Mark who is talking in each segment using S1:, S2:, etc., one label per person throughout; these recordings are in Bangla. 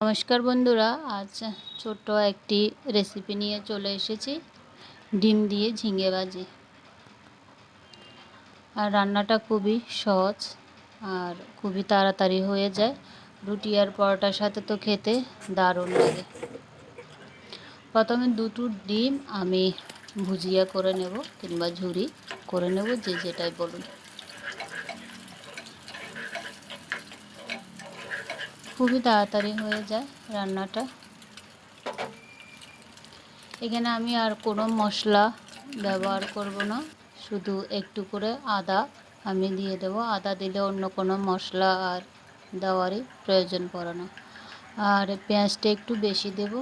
S1: নমস্কার বন্ধুরা, আজ ছোট্ট একটি রেসিপি নিয়ে চলে এসেছি, ডিম দিয়ে ঝিঙে ভাজি। আর রান্নাটা খুবই সহজ আর খুবই তাড়াতাড়ি হয়ে যায়, রুটি আর পরোটার সাথে তো খেতে দারুণ লাগে। প্রথমে দুটো ডিম আমি ভুজিয়া করে নেব কিংবা ঝুরি করে নেব, যে যেটাই বলুন। খুবই তাড়াতাড়ি হয়ে যায় রান্নাটা। এখানে আমি আর কোনো মশলা ব্যবহার করব না, শুধু একটু করে আদা আমি দিয়ে দেব। আদা দিলে অন্য কোনো মশলা আর দেওয়ারই প্রয়োজন পড়ে না। আর পেঁয়াজটা একটু বেশি দেব।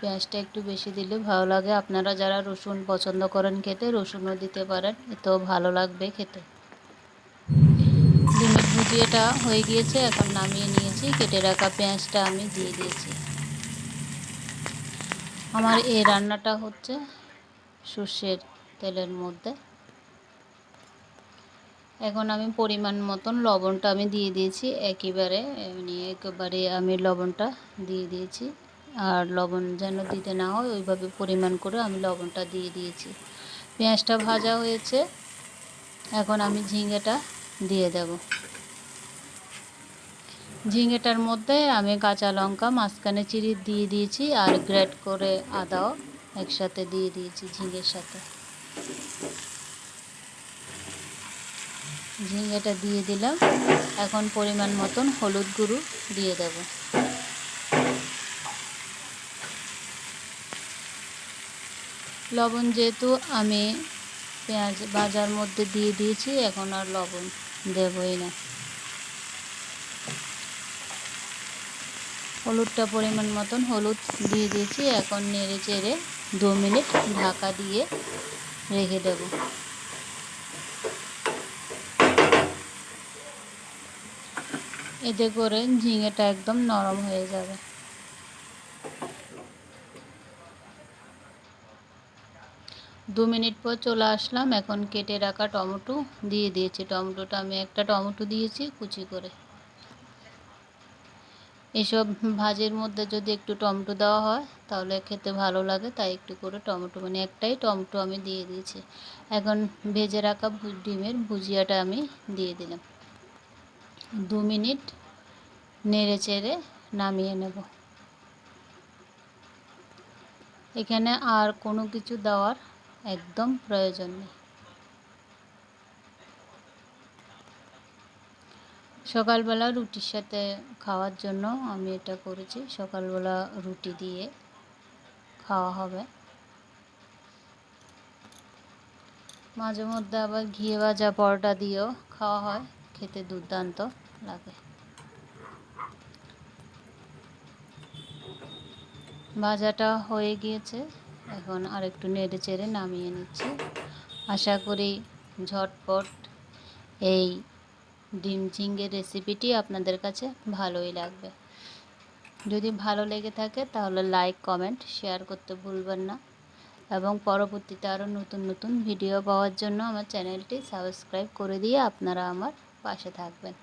S1: পেঁয়াজটা একটু বেশি দিলে ভালো লাগে। আপনারা যারা রসুন পছন্দ করেন খেতে, রসুনও দিতে পারেন। এতেও ভালো লাগবে খেতে। ভুজিয়াটা হয়ে গিয়েছে, এখন নামিয়ে নিয়েছি। কেটে রাখা পেঁয়াজটা আমি দিয়ে দিয়েছি। আমার এই রান্নাটা হচ্ছে সর্ষের তেলের মধ্যে। এখন আমি পরিমাণ মতন লবণটা আমি দিয়ে দিয়েছি। একেবারে এমনি একেবারে আমি লবণটা দিয়ে দিয়েছি। আর লবণ যেন দিতে না হয়, ওইভাবে পরিমাণ করে আমি লবণটা দিয়ে দিয়েছি। পেঁয়াজটা ভাজা হয়েছে। এখন আমি ঝিঙেটা দিয়ে দেব। ঝিঙেটার মধ্যে আমি কাঁচা লঙ্কা, মাঝখানে চিড়ি দিয়ে দিয়েছি আর গ্রেট করে আদাও একসাথে দিয়ে দিয়েছি ঝিঙের সাথে। ঝিঙেটা দিয়ে দিলাম। এখন পরিমাণ মতন হলুদ গুঁড়ো দিয়ে দেব। লবণ যেহেতু আমি পেঁয়াজ ভাজার মধ্যে দিয়ে দিয়েছি, এখন আর লবণ দেবই না। হলুদটা পরিমাণ মতন হলুদ দিয়ে দিয়েছি। এখন নেড়ে চেড়ে দু মিনিট ঢাকা দিয়ে রেখে দেব। এতে করে ঝিঙেটা একদম নরম হয়ে যাবে। দু মিনিট পর চলে আসলাম। এখন কেটে রাখা টমেটো দিয়ে দিয়েছি। টমেটোটা আমি একটা টমেটো দিয়েছি কুচি করে। এসব ভাজির মধ্যে যদি একটু টমেটো দেওয়া হয়, তাহলে খেতে ভালো লাগে। তাই একটু করে টমেটো মানে একটাই টমেটো আমি দিয়ে দিয়েছি। এখন ভেজে রাখা ডিমের ভুজিয়াটা আমি দিয়ে দিলাম। দু মিনিট নেড়ে চেড়ে নামিয়ে নেব। এখানে আর কোনো কিছু দেওয়ার একদম প্রয়োজন নেই। সকালবেলা রুটির সাথে খাওয়ার জন্য আমি এটা করেছি। সকালবেলা রুটি দিয়ে খাওয়া হবে। মাঝে মধ্যে আবার ঘিয়ে ভাজা পরোটা দিয়েও খাওয়া হয়। খেতে দুর্দান্ত লাগে। ভাজাটা হয়ে গিয়েছে। এখন আরেকটু নেড়ে চেড়ে নামিয়ে নিচ্ছি। আশা করি ঝটপট এই ডিম ঝিঙ্গের রেসিপিটি আপনাদের কাছে ভালোই লাগবে। যদি ভালো লেগে থাকে তাহলে লাইক কমেন্ট শেয়ার করতে ভুলবেন না। এবং পরবর্তীতে আরও নতুন নতুন ভিডিও পাওয়ার জন্য আমার চ্যানেলটি সাবস্ক্রাইব করে দিয়ে আপনারা আমার পাশে থাকবেন।